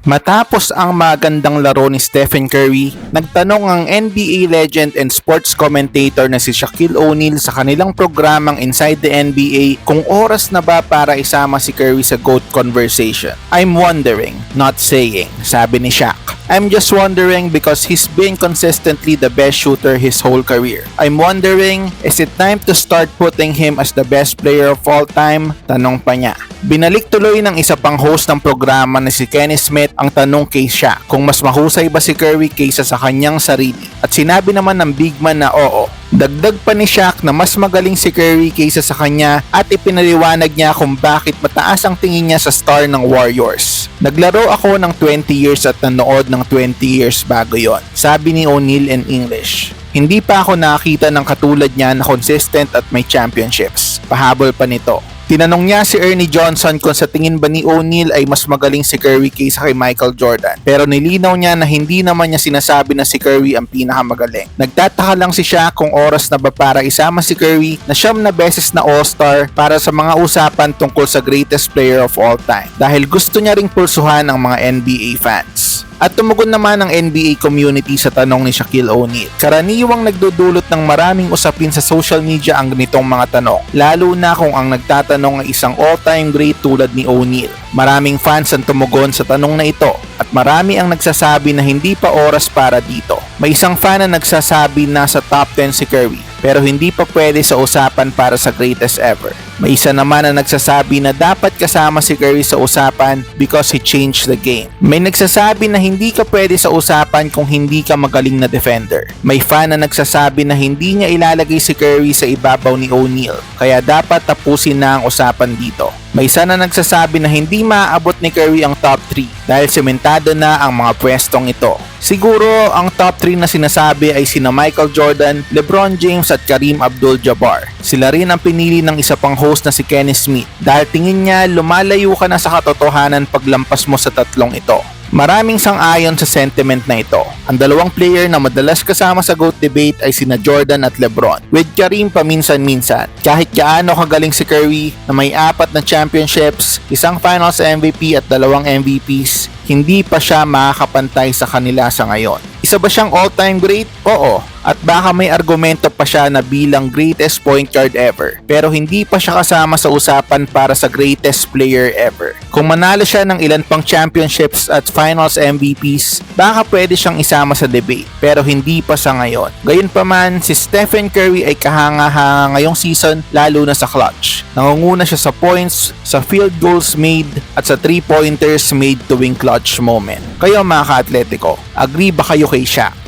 Matapos ang magandang laro ni Stephen Curry, nagtanong ang NBA legend and sports commentator na si Shaquille O'Neal sa kanilang programang Inside the NBA kung oras na ba para isama si Curry sa GOAT conversation. I'm wondering, not saying, sabi ni Shaq. I'm just wondering because he's been consistently the best shooter his whole career. I'm wondering, is it time to start putting him as the best player of all time? Tanong pa niya. Binalik tuloy ng isa pang host ng programa na si Kenny Smith ang tanong kay Shaq kung mas mahusay ba si Curry kaysa sa kanyang sarili. At sinabi naman ng big man na oo. Dagdag pa ni Shaq na mas magaling si Curry kaysa sa kanya at ipinaliwanag niya kung bakit mataas ang tingin niya sa star ng Warriors. Naglaro ako ng 20 years at nanood ng 20 years bago yon, sabi ni O'Neal in English. Hindi pa ako nakakita ng katulad niya na consistent at may championships. Pahabol pa nito. Tinanong niya si Ernie Johnson kung sa tingin ba ni O'Neal ay mas magaling si Curry kaysa kay Michael Jordan. Pero nilinaw niya na hindi naman niya sinasabi na si Curry ang pinakamagaling. Nagtataka lang si siya kung oras na ba para isama si Curry na siyam na beses na All-Star para sa mga usapan tungkol sa greatest player of all time. Dahil gusto niya ring pulsuhan ang mga NBA fans. At tumugon naman ang NBA community sa tanong ni Shaquille O'Neal. Karaniwang nagdudulot ng maraming usapin sa social media ang ganitong mga tanong, lalo na kung ang nagtatanong ay isang all-time great tulad ni O'Neal. Maraming fans ang tumugon sa tanong na ito at marami ang nagsasabi na hindi pa oras para dito. May isang fan na nagsasabi na sa top 10 si Curry pero hindi pa pwede sa usapan para sa greatest ever. May isa naman na nagsasabi na dapat kasama si Curry sa usapan because he changed the game. May nagsasabi na hindi ka pwede sa usapan kung hindi ka magaling na defender. May fan na nagsasabi na hindi niya ilalagay si Curry sa ibabaw ni O'Neal kaya dapat tapusin na ang usapan dito. May isa na nagsasabi na hindi maaabot ni Curry ang top 3 dahil sementado na ang mga pwestong ito. Siguro ang top 3 na sinasabi ay sina Michael Jordan, LeBron James at Kareem Abdul-Jabbar. Sila rin ang pinili ng isa pang host na si Kenny Smith dahil tingin niya lumalayo ka na sa katotohanan paglampas mo sa tatlong ito. Maraming sang-ayon sa sentiment na ito. Ang dalawang player na madalas kasama sa GOAT debate ay sina Jordan at Lebron, with Kareem paminsan-minsan. Kahit gaano kagaling si Curry na may apat na championships, isang finals MVP at dalawang MVPs, hindi pa siya makakapantay sa kanila sa ngayon. Isa ba siyang all-time great? Oo. At baka may argumento pa siya na bilang greatest point guard ever. Pero hindi pa siya kasama sa usapan para sa greatest player ever. Kung manalo siya ng ilan pang championships at finals MVPs, baka pwede siyang isama sa debate. Pero hindi pa sa ngayon. Gayunpaman, si Stephen Curry ay kahanga-hanga ngayong season lalo na sa clutch. Nangunguna siya sa points, sa field goals made, at sa 3-pointers made tuwing clutch moment. Kayo mga ka-atletico, agree ba kayo kay Shaq?